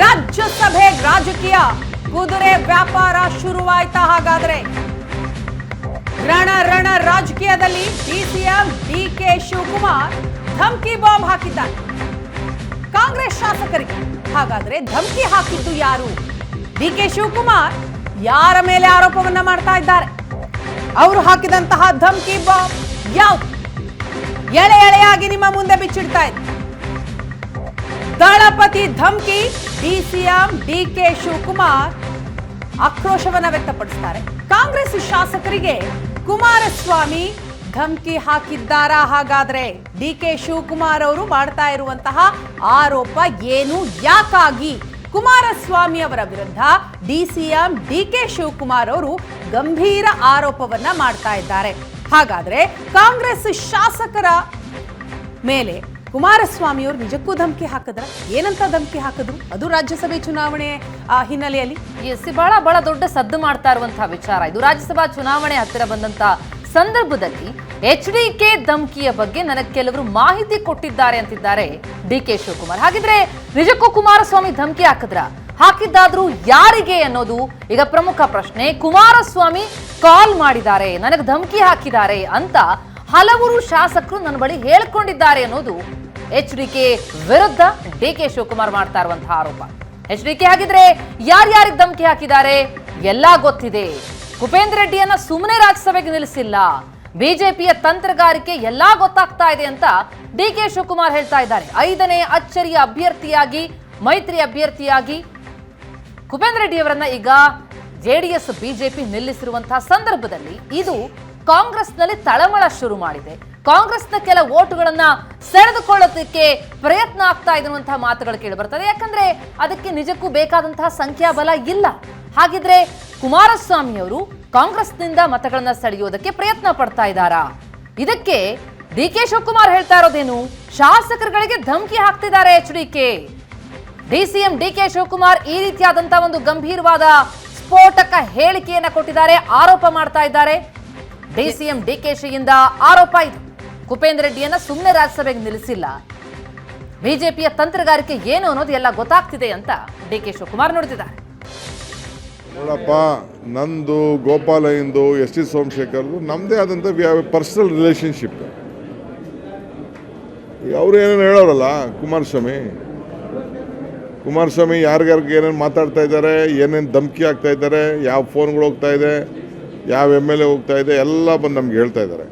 ರಾಜ್ಯಸಭೆ ರಾಜಕೀಯ. ಕುದುರೆ ವ್ಯಾಪಾರ ಶುರುವಾಯ್ತಾ ಹಾಗಾದ್ರೆ. ರಣ ರಣ ರಾಜಕೀಯದಲ್ಲಿ D C M D K Shivakumar ಧಮ್ಕಿ ಬಾಂಬ್ ಹಾಕಿದ್ದಾರೆ. ಕಾಂಗ್ರೆಸ್ ಶಾಸಕರಿಗೆ ಹಾಗಾದ್ರೆ ಧಮ್ಕಿ ಹಾಕಿದ್ದು ಯಾರು? ಡಿ ಕೆ ಶಿವಕುಮಾರ್ ಯಾರ ಮೇಲೆ ಆರೋಪವನ್ನ ಮಾಡ್ತಾ ಇದ್ದಾರೆ? ಅವರು ಹಾಕಿದಂತಹ ಧಮ್ಕಿ ಬಾಂಬ್ ಯಾವುದು? ಎಳೆ ಎಳೆಯಾಗಿ ನಿಮ್ಮ ಮುಂದೆ ಬಿಚ್ಚಿಡ್ತಾ ಇದೆ. ದಳಪತಿ ಧಮ್ಕಿ, D C M D K Shivakumar ಆಕ್ರೋಶವನ್ನ ವ್ಯಕ್ತಪಡಿಸ್ತಾರೆ. ಕಾಂಗ್ರೆಸ್ ಶಾಸಕರಿಗೆ ಕುಮಾರಸ್ವಾಮಿ ಧಮ್ಕಿ ಹಾಕಿದ್ದಾರಾ ಹಾಗಾದ್ರೆ? ಡಿ ಕೆ ಶಿವಕುಮಾರ್ ಅವರು ಮಾಡ್ತಾ ಇರುವಂತಹ ಆರೋಪ ಏನು? ಯಾಕಾಗಿ? ಕುಮಾರಸ್ವಾಮಿ ಅವರ ವಿರುದ್ಧ ಡಿಸಿಎಂ ಡಿ ಕೆ ಶಿವಕುಮಾರ್ ಅವರು ಗಂಭೀರ ಆರೋಪವನ್ನ ಮಾಡ್ತಾ ಇದ್ದಾರೆ. ಹಾಗಾದ್ರೆ ಕಾಂಗ್ರೆಸ್ ಶಾಸಕರ ಮೇಲೆ ಕುಮಾರಸ್ವಾಮಿ ಅವರು ನಿಜಕ್ಕೂ ಧಮಕಿ ಹಾಕಿದ್ರ ಏನಂತ ಧಮಕಿ ಹಾಕಿದ್ರು? ಅದು ರಾಜ್ಯಸಭೆ ಚುನಾವಣೆ ಹಿನ್ನೆಲೆಯಲ್ಲಿ? ಎಸ್ ಬಹಳ ಬಹಳ ದೊಡ್ಡ ಸದ್ದು ಮಾಡ್ತಾ ಇರುವಂತಹ ವಿಚಾರ ಇದು. ರಾಜ್ಯಸಭಾ ಚುನಾವಣೆ ಹತ್ತಿರ ಬಂದಂತ ಸಂದರ್ಭದಲ್ಲಿ ಎಚ್ ಡಿ ಕೆ ಧಮಕಿಯ ಬಗ್ಗೆ ನನಗೆ ಕೆಲವರು ಮಾಹಿತಿ ಕೊಟ್ಟಿದ್ದಾರೆ ಅಂತಿದ್ದಾರೆ ಡಿ ಕೆ ಶಿವಕುಮಾರ್. ಹಾಗಿದ್ರೆ ನಿಜಕ್ಕೂ ಕುಮಾರಸ್ವಾಮಿ ಧಮಕಿ ಹಾಕಿದ್ರ? ಹಾಕಿದ್ದಾದ್ರೂ ಯಾರಿಗೆ ಅನ್ನೋದು ಈಗ ಪ್ರಮುಖ ಪ್ರಶ್ನೆ. ಕುಮಾರಸ್ವಾಮಿ ಕಾಲ್ ಮಾಡಿದ್ದಾರೆ, ನನಗೆ ಧಮಕಿ ಹಾಕಿದ್ದಾರೆ ಅಂತ ಹಲವರು ಶಾಸಕರು ನನ್ನ ಬಳಿ ಹೇಳ್ಕೊಂಡಿದ್ದಾರೆ ಅನ್ನೋದು ಎಚ್ ಡಿ ಕೆ ವಿರುದ್ಧ ಡಿ ಕೆ ಶಿವಕುಮಾರ್ ಮಾಡ್ತಾ ಇರುವಂತಹ ಆರೋಪ. ಎಚ್ ಡಿ ಕೆ ಹಾಗಿದ್ರೆ ಯಾರ್ಯಾರಿಗೆ ಧಮಕಿ ಹಾಕಿದ್ದಾರೆ? ಎಲ್ಲ ಗೊತ್ತಿದೆ. ಕುಪೇಂದ್ರ ರೆಡ್ಡಿಯನ್ನ ಸುಮ್ಮನೆ ರಾಜ್ಯಸಭೆಗೆ ನಿಲ್ಲಿಸಿಲ್ಲ. ಬಿಜೆಪಿಯ ತಂತ್ರಗಾರಿಕೆ ಎಲ್ಲಾ ಗೊತ್ತಾಗ್ತಾ ಇದೆ ಅಂತ ಡಿ ಕೆ ಶಿವಕುಮಾರ್ ಹೇಳ್ತಾ ಇದ್ದಾರೆ. ಐದನೇ ಅಚ್ಚರಿಯ ಅಭ್ಯರ್ಥಿಯಾಗಿ, ಮೈತ್ರಿ ಅಭ್ಯರ್ಥಿಯಾಗಿ ಕುಪೇಂದ್ರ ರೆಡ್ಡಿಯವರನ್ನ ಈಗ ಜೆಡಿಎಸ್ ಬಿಜೆಪಿ ನಿಲ್ಲಿಸಿರುವಂತಹ ಸಂದರ್ಭದಲ್ಲಿ ಇದು ಕಾಂಗ್ರೆಸ್ನಲ್ಲಿ ತಳಮಳ ಶುರು ಮಾಡಿದೆ. ಕಾಂಗ್ರೆಸ್ನ ಕೆಲ ಓಟುಗಳನ್ನ ಸೆಳೆದುಕೊಳ್ಳೋದಕ್ಕೆ ಪ್ರಯತ್ನ ಆಗ್ತಾ ಇರುವಂತಹ ಮಾತುಗಳು ಕೇಳಿ ಬರ್ತದೆ. ಯಾಕಂದ್ರೆ ಅದಕ್ಕೆ ನಿಜಕ್ಕೂ ಬೇಕಾದಂತಹ ಸಂಖ್ಯಾಬಲ ಇಲ್ಲ. ಹಾಗಿದ್ರೆ ಕುಮಾರಸ್ವಾಮಿ ಅವರು ಕಾಂಗ್ರೆಸ್ನಿಂದ ಮತಗಳನ್ನ ಸೆಳೆಯೋದಕ್ಕೆ ಪ್ರಯತ್ನ ಪಡ್ತಾ ಇದ್ದಾರಾ? ಇದಕ್ಕೆ ಡಿ ಕೆ ಶಿವಕುಮಾರ್ ಹೇಳ್ತಾ ಇರೋದೇನು? ಶಾಸಕರುಗಳಿಗೆ ಧಮಕಿ ಹಾಕ್ತಿದ್ದಾರೆ H D K. DCM D K Shivakumar ಈ ರೀತಿಯಾದಂತಹ ಒಂದು ಗಂಭೀರವಾದ ಸ್ಫೋಟಕ ಹೇಳಿಕೆಯನ್ನ ಕೊಟ್ಟಿದ್ದಾರೆ, ಆರೋಪ ಮಾಡ್ತಾ ಇದ್ದಾರೆ. ಡಿ ಕೆ ಶಿಯಿಂದ ಆರೋಪ ಇದು. ಕುಪೇಂದ್ರ ರೆಡ್ಡಿಯನ್ನ ಸುಮ್ಮನೆ ರಾಜ್ಯಸಭೆಗೆ ನಿಲ್ಲಿಸಿಲ್ಲ. ಬಿಜೆಪಿಯ ತಂತ್ರಗಾರಿಕೆ ಏನು ಅನ್ನೋದು ಎಲ್ಲ ಗೊತ್ತಾಗ್ತಿದೆ ಅಂತ ಡಿ ಕೆ ಶಿವಕುಮಾರ್ ನೋಡ್ತಿದ್ದಾರೆ ನೋಡಪ್ಪ, ನಂದು ಗೋಪಾಲಯ್ಯಂದು ಎಸ್ ಟಿ ಸೋಮಶೇಖರ್ದು ನಮ್ಮದೇ ಆದಂಥ ಪರ್ಸನಲ್ ರಿಲೇಷನ್ಶಿಪ್ ಅವ್ರು ಏನೇನು ಹೇಳೋರಲ್ಲ, ಕುಮಾರಸ್ವಾಮಿ. ಕುಮಾರಸ್ವಾಮಿ ಯಾರಿಗಾರಿಗೆ ಏನೇನು ಮಾತಾಡ್ತಾ ಇದ್ದಾರೆ, ಏನೇನು ಧಮಕಿ ಆಗ್ತಾ ಇದ್ದಾರೆ, ಯಾವ ಫೋನ್ಗಳು ಹೋಗ್ತಾ ಇದೆ ಯಾವ ಎಂ ಎಲ್ ಎ ಹೋಗ್ತಾ ಇದೆ ಎಲ್ಲ ಬಂದು ನಮ್ಗೆ ಹೇಳ್ತಾ ಇದ್ದಾರೆ.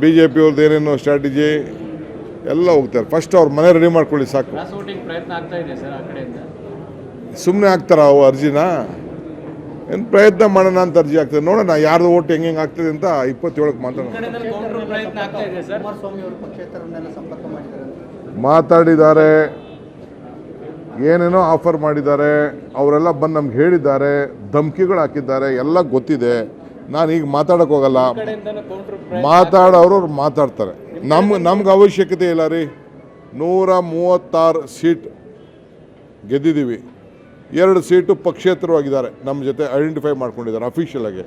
ಬಿ ಜೆ ಪಿ ಅವ್ರದ್ದು ಏನೇನು ಸ್ಟ್ರಾಟಜಿ ಎಲ್ಲ ಹೋಗ್ತಾರೆ ಫಸ್ಟ್ ಅವ್ರ ಮನೆ ರೆಡಿ ಮಾಡ್ಕೊಳ್ಳಿ ಸಾಕು. ಕ್ರಾಸ್ ವೋಟಿಂಗ್ ಪ್ರಯತ್ನ ಆಗ್ತಾ ಇದೆ ಸರ್ ಆ ಕಡೆಯಿಂದ? ಸುಮ್ಮನೆ ಆಗ್ತಾರ ಅವು ಅರ್ಜಿನ? ಏನು ಪ್ರಯತ್ನ ಮಾಡೋಣ ಅಂತ ಅರ್ಜಿ ಆಗ್ತದೆ ನೋಡೋಣ ಯಾರ್ದು ಓಟ್ ಹೆಂಗೆ ಹೆಂಗೆ ಆಗ್ತದೆ ಅಂತ ಇಪ್ಪತ್ತೇಳಕ್ಕೆ ಮಾತಾಡೋಣ. ಕೌಂಟರ್ ಪ್ರಯತ್ನ ಆಗ್ತಾ ಇದೆ ಸರ್. ಕುಮಾರಸ್ವಾಮಿ ಅವರು ಪಕ್ಷೇತರನ್ನೆಲ್ಲ ಸಂಪರ್ಕ ಮಾಡಿದ್ದಾರೆ ಮಾತಾಡಿದ್ದಾರೆ. ಏನೇನೋ ಆಫರ್ ಮಾಡಿದ್ದಾರೆ ಅವರೆಲ್ಲ ಬಂದು ನಮ್ಗೆ ಹೇಳಿದ್ದಾರೆ ಧಮಕಿಗಳು ಹಾಕಿದ್ದಾರೆ ಎಲ್ಲ ಗೊತ್ತಿದೆ. ನಾನು ಈಗ ಮಾತಾಡಕ್ಕೆ ಹೋಗಲ್ಲ. ಮಾತಾಡೋರು ಮಾತಾಡ್ತಾರೆ. ನಮ್ಮ ನಮ್ಗೆ ಅವಶ್ಯಕತೆ ಇಲ್ಲ ರೀ. ನೂರ ಮೂವತ್ತಾರು ಸೀಟ್ ಗೆದ್ದಿದ್ದೀವಿ ಎರಡು ಸೀಟು ಪಕ್ಷೇತರವಾಗಿದ್ದಾರೆ. ನಮ್ಮ ಜೊತೆ ಐಡೆಂಟಿಫೈ ಮಾಡ್ಕೊಂಡಿದ್ದಾರೆ ಅಫಿಷಿಯಲ್ ಆಗಿ.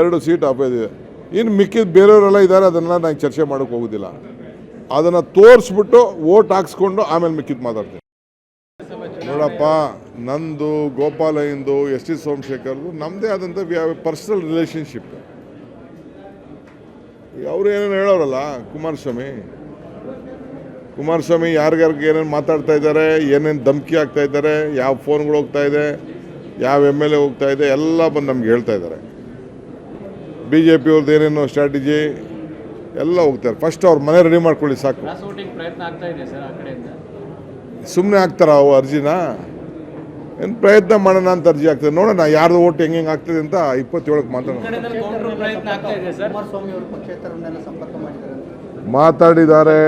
ಎರಡು ಸೀಟ್ ಇದೆ. ಇನ್ನು ಮಿಕ್ಕಿದ ಬೇರೆಯವರೆಲ್ಲ ಇದ್ದಾರೆ ಅದನ್ನೆಲ್ಲ ನಾನು ಚರ್ಚೆ ಮಾಡೋಕ್ಕೆ ಹೋಗೋದಿಲ್ಲ. ಅದನ್ನು ತೋರಿಸ್ಬಿಟ್ಟು ಓಟ್ ಹಾಕ್ಸ್ಕೊಂಡು ಆಮೇಲೆ ಮಿಕ್ಕಿದ್ದು ಮಾತಾಡ್ತೀನಿ. ನೋಡಪ್ಪ ನಂದು ಗೋಪಾಲಯ್ಯಂದು ಎಸ್ ಟಿ ಸೋಮಶೇಖರ್ದು ನಮ್ಮದೇ ಆದಂಥ we have a personal relationship ಅವ್ರು ಏನೇನು ಹೇಳೋರಲ್ಲ, ಕುಮಾರಸ್ವಾಮಿ? ಕುಮಾರಸ್ವಾಮಿ ಯಾರಿಗಾರಿಗೆ ಏನೇನು ಮಾತಾಡ್ತಾ ಇದ್ದಾರೆ, ಏನೇನು ಧಮಕಿ ಆಗ್ತಾ ಇದ್ದಾರೆ, ಯಾವ ಫೋನ್ಗಳು ಹೋಗ್ತಾ ಇದೆ, ಯಾವ ಎಂ ಎಲ್ ಎ ಹೋಗ್ತಾ ಇದೆ, ಎಲ್ಲ ಬಂದು ನಮ್ಗೆ ಹೇಳ್ತಾ ಇದ್ದಾರೆ. ಬಿ ಜೆ ಪಿ ಅವ್ರದ್ದು ಏನೇನು ಸ್ಟ್ರಾಟಜಿ ಎಲ್ಲ ಹೋಗ್ತಾರೆ ಫಸ್ಟ್ ಅವ್ರ ಮನೆ ರೆಡಿ ಮಾಡ್ಕೊಳ್ಳಿ ಸಾಕು. ಸುಮ್ಮನೆ ಹಾಕ್ತಾರ ಅವು ಅರ್ಜಿನ? ಏನು ಪ್ರಯತ್ನ ಮಾಡೋಣ ಅಂತ ಅರ್ಜಿ ಆಗ್ತದೆ ನೋಡೋಣ ಯಾರ್ದು ಓಟ್ ಹೆಂಗೆ ಹೆಂಗೆ ಆಗ್ತದೆ ಅಂತ ಇಪ್ಪತ್ತೇಳಕ್ಕೆ ಮಾತಾಡೋಣ. ಮಾತಾಡಿದ್ದಾರೆ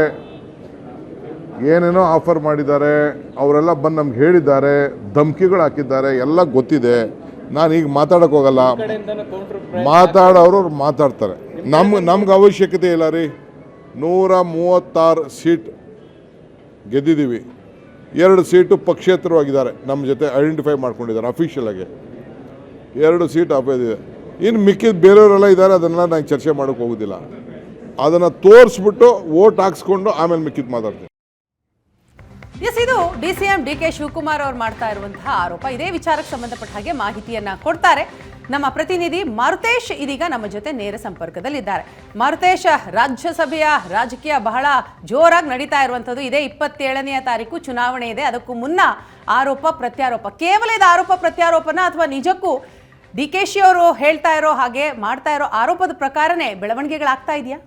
ಏನೇನೋ ಆಫರ್ ಮಾಡಿದ್ದಾರೆ ಅವರೆಲ್ಲ ಬಂದು ನಮ್ಗೆ ಹೇಳಿದ್ದಾರೆ ಧಮ್ಕಿಗಳು ಹಾಕಿದ್ದಾರೆ ಎಲ್ಲ ಗೊತ್ತಿದೆ. ನಾನು ಈಗ ಮಾತಾಡೋಕೆ ಹೋಗಲ್ಲ. ಮಾತಾಡೋರು ಅವ್ರು ಮಾತಾಡ್ತಾರೆ. ನಮ್ಗೆ ನಮ್ಗೆ ಅವಶ್ಯಕತೆ ಇಲ್ಲ ರೀ. ನೂರ ಮೂವತ್ತಾರು ಸೀಟ್ ಗೆದ್ದಿದ್ದೀವಿ ಎರಡು ಸೀಟು ಪಕ್ಷೇತರವಾಗಿದ್ದಾರೆ. ನಮ್ಮ ಜೊತೆ ಐಡೆಂಟಿಫೈ ಮಾಡ್ಕೊಂಡಿದ್ದಾರೆ ಅಫಿಷಿಯಲ್ ಆಗಿ. ಎರಡು ಸೀಟ್ ಅಪೇದಿದೆ ಇನ್ನು ಮಿಕ್ಕಿದ ಬೇರೆಯವರೆಲ್ಲ ಇದ್ದಾರೆ, ಅದನ್ನೆಲ್ಲ ನಾನು ಚರ್ಚೆ ಮಾಡೋಕ್ಕೆ ಹೋಗೋದಿಲ್ಲ. ಅದನ್ನು ತೋರಿಸ್ಬಿಟ್ಟು ಓಟ್ ಹಾಕ್ಸ್ಕೊಂಡು ಆಮೇಲೆ ಮಿಕ್ಕಿದ್ದು ಮಾತಾಡ್ತೀನಿ. ಎಸ್ ಇದು D C M D K Shivakumar ಅವರು ಮಾಡ್ತಾ ಇರುವಂತಹ ಆರೋಪ. ಇದೇ ವಿಚಾರಕ್ಕೆ ಸಂಬಂಧಪಟ್ಟ ಹಾಗೆ ಮಾಹಿತಿಯನ್ನ ಕೊಡ್ತಾರೆ. ನಮ್ಮ ಪ್ರತಿನಿಧಿ ಮಾರುತೇಶ್ ಇದೀಗ ನಮ್ಮ ಜೊತೆ ನೇರ ಸಂಪರ್ಕದಲ್ಲಿದ್ದಾರೆ. ಮಾರುತೇಶ್, ರಾಜ್ಯಸಭೆಯ ರಾಜಕೀಯ ಬಹಳ ಜೋರಾಗಿ ನಡೀತಾ ಇರುವಂಥದ್ದು. ಇದೇ ಇಪ್ಪತ್ತೇಳನೆಯ ತಾರೀಕು ಚುನಾವಣೆ ಇದೆ. ಅದಕ್ಕೂ ಮುನ್ನ ಆರೋಪ, ಪ್ರತ್ಯಾರೋಪ, ಕೇವಲ ಇದು ಆರೋಪ, ಪ್ರತ್ಯಾರೋಪನ ಅಥವಾ ನಿಜಕ್ಕೂ ಡಿ ಕೆ ಶಿ ಅವರು ಹೇಳ್ತಾ ಇರೋ ಹಾಗೆ ಮಾಡ್ತಾ ಇರೋ ಆರೋಪದ ಪ್ರಕಾರನೇ ಬೆಳವಣಿಗೆಗಳಾಗ್ತಾ ಇದೆಯಾ?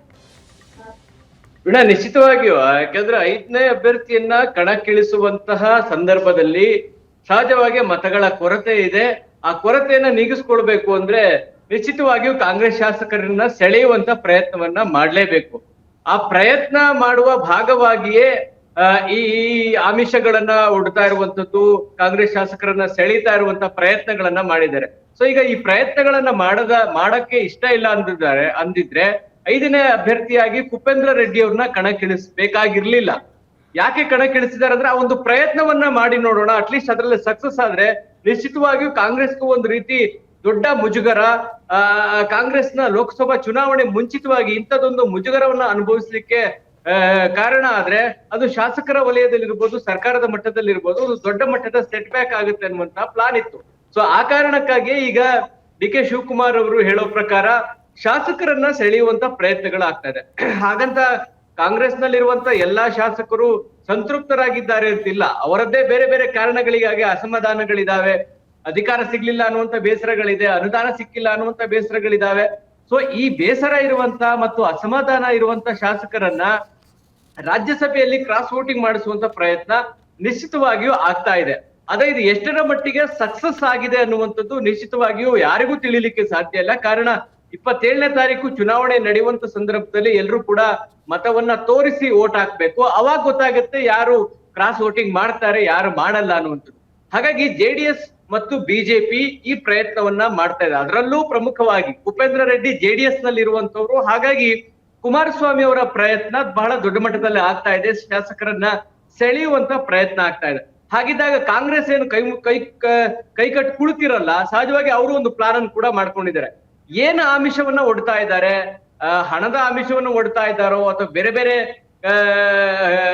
ವೀಣಾ ನಿಶ್ಚಿತವಾಗಿಯೂ, ಯಾಕಂದ್ರೆ ಐದನೇ ಅಭ್ಯರ್ಥಿಯನ್ನ ಕಣಕ್ಕಿಳಿಸುವಂತಹ ಸಂದರ್ಭದಲ್ಲಿ ಸಹಜವಾಗಿ ಮತಗಳ ಕೊರತೆ ಇದೆ. ಆ ಕೊರತೆಯನ್ನ ನೀಗಿಸ್ಕೊಳ್ಬೇಕು ಅಂದ್ರೆ ನಿಶ್ಚಿತವಾಗಿಯೂ ಕಾಂಗ್ರೆಸ್ ಶಾಸಕರನ್ನ ಸೆಳೆಯುವಂತ ಪ್ರಯತ್ನವನ್ನ ಮಾಡಲೇಬೇಕು. ಆ ಪ್ರಯತ್ನ ಮಾಡುವ ಭಾಗವಾಗಿಯೇ ಈ ಆಮಿಷಗಳನ್ನ ಒಡ್ತಾ ಇರುವಂತದ್ದು ಕಾಂಗ್ರೆಸ್ ಶಾಸಕರನ್ನ ಸೆಳೀತಾ ಇರುವಂತ ಪ್ರಯತ್ನಗಳನ್ನ ಮಾಡಿದ್ದಾರೆ. ಸೊ ಈಗ ಈ ಪ್ರಯತ್ನಗಳನ್ನ ಮಾಡದ, ಮಾಡಕ್ಕೆ ಇಷ್ಟ ಇಲ್ಲ ಅಂದಿದ್ದಾರೆ, ಅಂದಿದ್ರೆ ಐದನೇ ಅಭ್ಯರ್ಥಿಯಾಗಿ ಕುಪೇಂದ್ರ ರೆಡ್ಡಿ ಅವ್ರನ್ನ ಕಣಕ್ಕಿಳಿಸ್ಬೇಕಾಗಿರ್ಲಿಲ್ಲ. ಯಾಕೆ ಕಣಕ್ಕಿಳಿಸಿದ್ದಾರೆ ಅಂದ್ರೆ ಆ ಒಂದು ಪ್ರಯತ್ನವನ್ನ ಮಾಡಿ ನೋಡೋಣ ಅಟ್ಲೀಸ್ಟ್ ಅದ್ರಲ್ಲಿ ಸಕ್ಸಸ್ ಆದ್ರೆ ನಿಶ್ಚಿತವಾಗಿಯೂ ಕಾಂಗ್ರೆಸ್ಗೂ ಒಂದು ರೀತಿ ದೊಡ್ಡ ಮುಜುಗರ, ಆ ಕಾಂಗ್ರೆಸ್ನ ಲೋಕಸಭಾ ಚುನಾವಣೆ ಮುಂಚಿತವಾಗಿ ಇಂಥದ್ದೊಂದು ಮುಜುಗರವನ್ನ ಅನುಭವಿಸ್ಲಿಕ್ಕೆ ಕಾರಣ ಆದ್ರೆ ಅದು ಶಾಸಕರ ವಲಯದಲ್ಲಿರ್ಬೋದು, ಸರ್ಕಾರದ ಮಟ್ಟದಲ್ಲಿರ್ಬೋದು, ಒಂದು ದೊಡ್ಡ ಮಟ್ಟದ ಸೆಟ್ ಬ್ಯಾಕ್ ಆಗುತ್ತೆ ಅನ್ನುವಂತ ಪ್ಲಾನ್ ಇತ್ತು. ಸೊ ಆ ಕಾರಣಕ್ಕಾಗಿ ಈಗ ಡಿ ಕೆ ಶಿವಕುಮಾರ್ ಅವರು ಹೇಳೋ ಪ್ರಕಾರ ಶಾಸಕರನ್ನ ಸೆಳೆಯುವಂತ ಪ್ರಯತ್ನಗಳಾಗ್ತಾ ಇದೆ. ಹಾಗಂತ ಕಾಂಗ್ರೆಸ್ನಲ್ಲಿರುವಂತ ಎಲ್ಲಾ ಶಾಸಕರು ಸಂತೃಪ್ತರಾಗಿದ್ದಾರೆ ಅಂತಿಲ್ಲ. ಅವರದ್ದೇ ಬೇರೆ ಬೇರೆ ಕಾರಣಗಳಿಗಾಗಿ ಅಸಮಾಧಾನಗಳಿದಾವೆ. ಅಧಿಕಾರ ಸಿಗ್ಲಿಲ್ಲ ಅನ್ನುವಂತ ಬೇಸರಗಳಿದೆ, ಅನುದಾನ ಸಿಕ್ಕಿಲ್ಲ ಅನ್ನುವಂತ ಬೇಸರಗಳಿದಾವೆ. ಸೊ ಈ ಬೇಸರ ಇರುವಂತ ಮತ್ತು ಅಸಮಾಧಾನ ಇರುವಂತ ಶಾಸಕರನ್ನ ರಾಜ್ಯಸಭೆಯಲ್ಲಿ ಕ್ರಾಸ್ ವೋಟಿಂಗ್ ಮಾಡಿಸುವಂತ ಪ್ರಯತ್ನ ನಿಶ್ಚಿತವಾಗಿಯೂ ಆಗ್ತಾ ಇದೆ. ಅದೇ ಇದು ಎಷ್ಟರ ಮಟ್ಟಿಗೆ ಸಕ್ಸಸ್ ಆಗಿದೆ ಅನ್ನುವಂಥದ್ದು ನಿಶ್ಚಿತವಾಗಿಯೂ ಯಾರಿಗೂ ತಿಳಿಲಿಕ್ಕೆ ಸಾಧ್ಯ ಇಲ್ಲ. ಕಾರಣ ಇಪ್ಪತ್ತೇಳನೇ ತಾರೀಕು ಚುನಾವಣೆ ನಡೆಯುವಂತ ಸಂದರ್ಭದಲ್ಲಿ ಎಲ್ಲರೂ ಕೂಡ ಮತವನ್ನ ತೋರಿಸಿ ಓಟ್ ಹಾಕ್ಬೇಕು. ಅವಾಗ ಗೊತ್ತಾಗುತ್ತೆ ಯಾರು ಕ್ರಾಸ್ ವೋಟಿಂಗ್ ಮಾಡ್ತಾರೆ, ಯಾರು ಮಾಡಲ್ಲ ಅನ್ನುವಂಥದ್ದು. ಹಾಗಾಗಿ ಜೆಡಿಎಸ್ ಮತ್ತು ಬಿಜೆಪಿ ಈ ಪ್ರಯತ್ನವನ್ನ ಮಾಡ್ತಾ ಇದೆ. ಅದರಲ್ಲೂ ಪ್ರಮುಖವಾಗಿ ಉಪೇಂದ್ರ ರೆಡ್ಡಿ ಜೆಡಿಎಸ್ನಲ್ಲಿ ಇರುವಂತವ್ರು ಹಾಗಾಗಿ ಕುಮಾರಸ್ವಾಮಿ ಅವರ ಪ್ರಯತ್ನ ಬಹಳ ದೊಡ್ಡ ಮಟ್ಟದಲ್ಲಿ ಆಗ್ತಾ ಇದೆ. ಶಾಸಕರನ್ನ ಸೆಳೆಯುವಂತ ಪ್ರಯತ್ನ ಆಗ್ತಾ ಇದೆ. ಹಾಗಿದ್ದಾಗ ಕಾಂಗ್ರೆಸ್ ಏನು ಕೈ ಕೈ ಕೈಕಟ್ಟು ಕುಳಿತಿರಲ್ಲ, ಸಹಜವಾಗಿ ಅವರು ಒಂದು ಪ್ಲಾನ್ ಅನ್ನು ಕೂಡ ಮಾಡ್ಕೊಂಡಿದ್ದಾರೆ. ಏನ್ ಆಮಿಷವನ್ನ ಒಡ್ತಾ ಇದ್ದಾರೆ? ಹಣದ ಆಮಿಷವನ್ನ ಒಡ್ತಾ ಇದ್ದಾರೋ ಅಥವಾ ಬೇರೆ ಬೇರೆ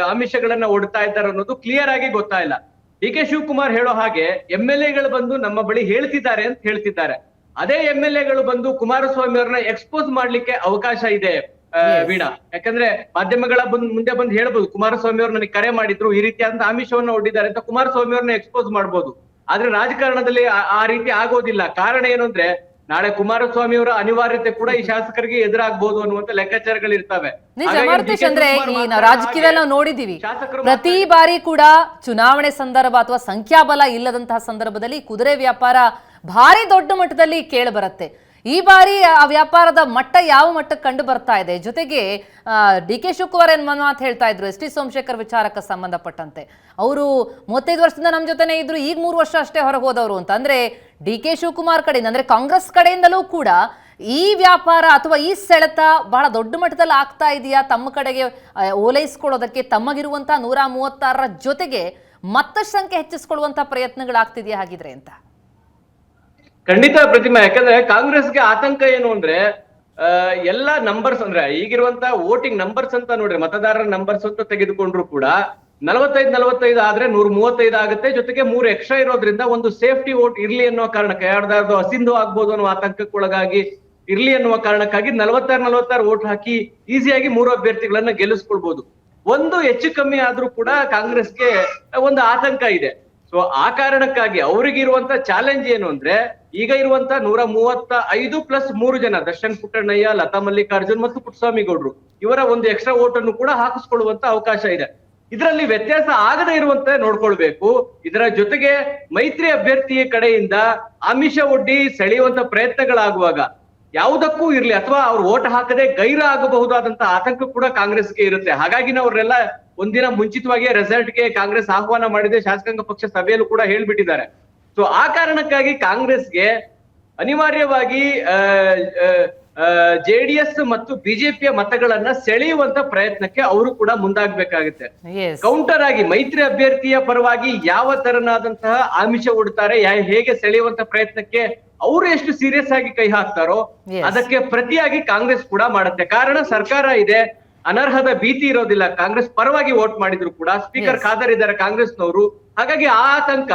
ಆಮಿಷಗಳನ್ನ ಒಡ್ತಾ ಇದ್ದಾರೋ ಅನ್ನೋದು ಕ್ಲಿಯರ್ ಆಗಿ ಗೊತ್ತಾ ಇಲ್ಲ. ಡಿ ಕೆ ಶಿವಕುಮಾರ್ ಹೇಳೋ ಹಾಗೆ ಎಂ ಎಲ್ ಎಗಳು ಬಂದು ನಮ್ಮ ಬಳಿ ಹೇಳ್ತಿದ್ದಾರೆ ಅಂತ ಹೇಳ್ತಿದ್ದಾರೆ. ಅದೇ ಎಂ ಎಲ್ ಎಗಳು ಬಂದು ಕುಮಾರಸ್ವಾಮಿ ಅವ್ರನ್ನ ಎಕ್ಸ್ಪೋಸ್ ಮಾಡ್ಲಿಕ್ಕೆ ಅವಕಾಶ ಇದೆ ವೀಣಾ. ಯಾಕಂದ್ರೆ ಮಾಧ್ಯಮಗಳ ಬಂದ್ ಮುಂದೆ ಬಂದು ಹೇಳ್ಬೋದು ಕುಮಾರಸ್ವಾಮಿ ಅವ್ರು ನನಗೆ ಕರೆ ಮಾಡಿದ್ರು ಈ ರೀತಿಯಾದಂತ ಆಮಿಷವನ್ನ ಒಡ್ಡಿದ್ದಾರೆ ಅಂತ ಕುಮಾರಸ್ವಾಮಿ ಅವ್ರನ್ನ ಎಕ್ಸ್ಪೋಸ್ ಮಾಡ್ಬೋದು. ಆದ್ರೆ ರಾಜಕಾರಣದಲ್ಲಿ ಆ- ಆ ರೀತಿ ಆಗೋದಿಲ್ಲ. ಕಾರಣ ಏನು ಅಂದ್ರೆ ನಾಳೆ ಕುಮಾರಸ್ವಾಮಿ ಅವರ ಅನಿವಾರ್ಯತೆ ಕೂಡ ಈ ಶಾಸಕರಿಗೆ ಎದುರಾಗಬಹುದು ಅನ್ನುವಂತ ಲೆಕ್ಕಾಚಾರಗಳು ಇರ್ತವೆ ಅಂದ್ರೆ ರಾಜಕೀಯದಲ್ಲಿ ನಾವು ನೋಡಿದೀವಿ. ಪ್ರತಿ ಬಾರಿ ಕೂಡ ಚುನಾವಣೆ ಸಂದರ್ಭ ಅಥವಾ ಸಂಖ್ಯಾಬಲ ಇಲ್ಲದಂತಹ ಸಂದರ್ಭದಲ್ಲಿ ಕುದುರೆ ವ್ಯಾಪಾರ ಭಾರಿ ದೊಡ್ಡ ಮಟ್ಟದಲ್ಲಿ ಕೇಳಿ ಬರುತ್ತೆ. ಈ ಬಾರಿ, ಆ ವ್ಯಾಪಾರದ ಮಟ್ಟ ಯಾವ ಮಟ್ಟಕ್ಕೆ ಕಂಡು ಬರ್ತಾ ಇದೆ? ಜೊತೆಗೆ ಡಿ ಕೆ ಶಿವಕುಮಾರ್ ಏನ್ ಅಂತ ಹೇಳ್ತಾ ಇದ್ರು ಎಸ್ ಟಿ ಸೋಮಶೇಖರ್ ವಿಚಾರಕ್ಕೆ ಸಂಬಂಧಪಟ್ಟಂತೆ. ಅವರು ಮೂವತ್ತೈದು ವರ್ಷದಿಂದ ನಮ್ಮ ಜೊತೆನೇ ಇದ್ರು, ಈಗ ಮೂರು ವರ್ಷ ಅಷ್ಟೇ ಹೊರಗೆ ಹೋದವರು ಅಂತ. ಅಂದ್ರೆ, ಡಿ ಕೆ ಶಿವಕುಮಾರ್ ಕಡೆಯಿಂದ, ಅಂದ್ರೆ ಕಾಂಗ್ರೆಸ್ ಕಡೆಯಿಂದಲೂ ಕೂಡ ಈ ವ್ಯಾಪಾರ ಅಥವಾ ಈ ಸೆಳೆತ ಬಹಳ ದೊಡ್ಡ ಮಟ್ಟದಲ್ಲಿ ಆಗ್ತಾ ಇದೆಯಾ? ತಮ್ಮ ಕಡೆಗೆ ಓಲೈಸ್ಕೊಳ್ಳೋದಕ್ಕೆ ತಮಗಿರುವಂಥ ನೂರ ಮೂವತ್ತಾರರ ಜೊತೆಗೆ ಮತ್ತಷ್ಟು ಸಂಖ್ಯೆ ಹೆಚ್ಚಿಸ್ಕೊಳ್ಳುವಂತ ಪ್ರಯತ್ನಗಳಾಗ್ತಿದೆಯಾ ಹಾಗಿದ್ರೆ ಅಂತ? ಖಂಡಿತ ಪ್ರತಿಮಾ, ಯಾಕಂದ್ರೆ ಕಾಂಗ್ರೆಸ್ಗೆ ಆತಂಕ ಏನು ಅಂದ್ರೆ ಎಲ್ಲಾ ನಂಬರ್ಸ್ ಅಂದ್ರೆ ಈಗಿರುವಂತ ವೋಟಿಂಗ್ ನಂಬರ್ಸ್ ಅಂತ ನೋಡ್ರಿ, ಮತದಾರರ ನಂಬರ್ಸ್ ಅಂತ ತೆಗೆದುಕೊಂಡ್ರು ಕೂಡ ನಲವತ್ತೈದು ನಲವತ್ತೈದು ಆದ್ರೆ ನೂರ ಮೂವತ್ತೈದು ಆಗುತ್ತೆ, ಜೊತೆಗೆ ಮೂರು ಎಕ್ಸ್ಟ್ರಾ ಇರೋದ್ರಿಂದ ಒಂದು ಸೇಫ್ಟಿ ವೋಟ್ ಇರ್ಲಿ ಅನ್ನೋ ಕಾರಣಕ್ಕೆ ಯಾರ್ದಾರ್ದು ಅಸಿಂಧು ಆಗ್ಬೋದು ಅನ್ನೋ ಆತಂಕಕ್ಕೊಳಗಾಗಿ ಇರ್ಲಿ ಅನ್ನುವ ಕಾರಣಕ್ಕಾಗಿ ನಲವತ್ತಾರು ನಲವತ್ತಾರು ವೋಟ್ ಹಾಕಿ ಈಸಿಯಾಗಿ ಮೂರು ಅಭ್ಯರ್ಥಿಗಳನ್ನ ಗೆಲ್ಲಿಸ್ಕೊಳ್ಬಹುದು ಒಂದು ಹೆಚ್ಚು ಕಮ್ಮಿ ಆದ್ರೂ ಕೂಡ ಕಾಂಗ್ರೆಸ್ಗೆ ಒಂದು ಆತಂಕ ಇದೆ. ಸೊ ಆ ಕಾರಣಕ್ಕಾಗಿ ಅವ್ರಿಗಿರುವಂತ ಚಾಲೆಂಜ್ ಏನು ಅಂದ್ರೆ, ಈಗ ಇರುವಂತ ನೂರ ಮೂವತ್ತ ಐದು ಪ್ಲಸ್ ಮೂರು ಜನ, ದರ್ಶನ್ ಪುಟ್ಟಣ್ಣಯ್ಯ, ಲತಾ ಮಲ್ಲಿಕಾರ್ಜುನ್ ಮತ್ತು ಪುಟ್ಟಸ್ವಾಮಿ ಗೌಡ್ರು, ಇವರ ಒಂದು ಎಕ್ಸ್ಟ್ರಾ ವೋಟ್ ಅನ್ನು ಕೂಡ ಹಾಕಿಸ್ಕೊಳ್ಳುವಂತ ಅವಕಾಶ ಇದೆ. ಇದರಲ್ಲಿ ವ್ಯತ್ಯಾಸ ಆಗದೆ ಇರುವಂತೆ ನೋಡ್ಕೊಳ್ಬೇಕು. ಇದರ ಜೊತೆಗೆ ಮೈತ್ರಿ ಅಭ್ಯರ್ಥಿಯ ಕಡೆಯಿಂದ ಆಮಿಷ ಒಡ್ಡಿ ಸೆಳೆಯುವಂತ ಪ್ರಯತ್ನಗಳಾಗುವಾಗ ಯಾವುದಕ್ಕೂ ಇರ್ಲಿ, ಅಥವಾ ಅವ್ರು ಓಟ್ ಹಾಕದೆ ಗೈರ ಆಗಬಹುದಾದಂತಹ ಆತಂಕ ಕೂಡ ಕಾಂಗ್ರೆಸ್ಗೆ ಇರುತ್ತೆ. ಹಾಗಾಗಿ ಅವರೆಲ್ಲ ಒಂದಿನ ಮುಂಚಿತವಾಗಿ ರೆಸಲ್ಟ್ಗೆ ಕಾಂಗ್ರೆಸ್ ಆಹ್ವಾನ ಮಾಡಿದೆ ಶಾಸಕಾಂಗ ಪಕ್ಷ ಸಭೆಯಲ್ಲೂ ಕೂಡ ಹೇಳ್ಬಿಟ್ಟಿದ್ದಾರೆ. ಸೊ ಆ ಕಾರಣಕ್ಕಾಗಿ ಕಾಂಗ್ರೆಸ್ಗೆ ಅನಿವಾರ್ಯವಾಗಿ ಜೆಡಿಎಸ್ ಮತ್ತು ಬಿಜೆಪಿಯ ಮತಗಳನ್ನ ಸೆಳೆಯುವಂತ ಪ್ರಯತ್ನಕ್ಕೆ ಅವರು ಕೂಡ ಮುಂದಾಗಬೇಕಾಗುತ್ತೆ. ಕೌಂಟರ್ ಆಗಿ ಮೈತ್ರಿ ಅಭ್ಯರ್ಥಿಯ ಪರವಾಗಿ ಯಾವ ತರನಾದಂತಹ ಆಮಿಷ ಉಡ್ತಾರೆ ಹೇಗೆ ಸೆಳೆಯುವಂತ ಪ್ರಯತ್ನಕ್ಕೆ ಅವರು ಎಷ್ಟು ಸೀರಿಯಸ್ ಆಗಿ ಕೈ ಹಾಕ್ತಾರೋ ಅದಕ್ಕೆ ಪ್ರತಿಯಾಗಿ ಕಾಂಗ್ರೆಸ್ ಕೂಡ ಮಾಡುತ್ತೆ. ಕಾರಣ ಸರ್ಕಾರ ಇದೆ ಅನರ್ಹದ ಭೀತಿ ಇರೋದಿಲ್ಲ. ಕಾಂಗ್ರೆಸ್ ಪರವಾಗಿ ವೋಟ್ ಮಾಡಿದ್ರು ಕೂಡ ಸ್ಪೀಕರ್. ಖಾದರ್ ಇದ್ದಾರೆ ಕಾಂಗ್ರೆಸ್ನವರು. ಹಾಗಾಗಿ ಆ ಆತಂಕ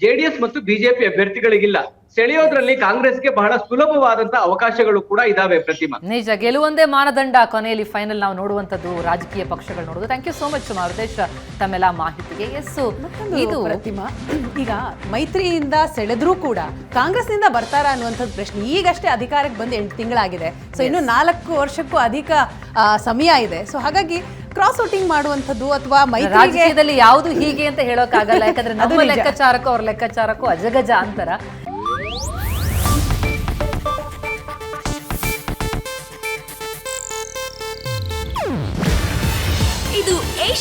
ಜೆಡಿಎಸ್ ಮತ್ತು ಬಿಜೆಪಿ ಅಭ್ಯರ್ಥಿಗಳಿಗಿಲ್ಲ. ಸೆಳೆಯೋದ್ರಲ್ಲಿ ಕಾಂಗ್ರೆಸ್ಗೆ ಬಹಳ ಸುಲಭವಾದಂತ ಅವಕಾಶಗಳು ಕೂಡ ಇದಾವೆ ಪ್ರತಿಮಾ. ನಿಜ ಗೆಲುವೊಂದೇ ಮಾನದಂಡ ಕೊನೆಯಲ್ಲಿ ಫೈನಲ್ ನಾವು ನೋಡುವಂತದ್ದು ರಾಜಕೀಯ ಪಕ್ಷಗಳು ನೋಡೋದು thank you so much Maruthesh. ತಮ್ಮೆಲ್ಲ ಮಾಹಿತಿಗೆ ಎಸ್ ಇದು ಇದು ಪ್ರತಿಮಾ. ಈಗ ಮೈತ್ರಿಯಿಂದ ಸೆಳೆದ್ರೂ ಕೂಡ ಕಾಂಗ್ರೆಸ್ನಿಂದ ಬರ್ತಾರ ಅನ್ನುವಂಥದ್ದು ಪ್ರಶ್ನೆ ಈಗಷ್ಟೇ ಅಧಿಕಾರಕ್ಕೆ ಬಂದು ಎಂಟು ತಿಂಗಳಾಗಿದೆ. ಸೊ ಇನ್ನು ನಾಲ್ಕು ವರ್ಷಕ್ಕೂ ಅಧಿಕ ಸಮಯ ಇದೆ. ಸೊ ಹಾಗಾಗಿ ಕ್ರಾಸ್ ವೋಟಿಂಗ್ ಮಾಡುವಂಥದ್ದು ಅಥವಾ ಮೈತ್ರಿಗೆ ರಾಜಕೀಯದಲ್ಲಿ ಯಾವುದು ಹೀಗೆ ಅಂತ ಹೇಳೋಕ್ಕಾಗಲ್ಲ. ಯಾಕಂದ್ರೆ ನಮ್ಮ. ಲೆಕ್ಕಾಚಾರಕ್ಕೂ ಅವ್ರ ಲೆಕ್ಕಾಚಾರಕ್ಕೂ ಅಜಗಜ ಅಂತರ.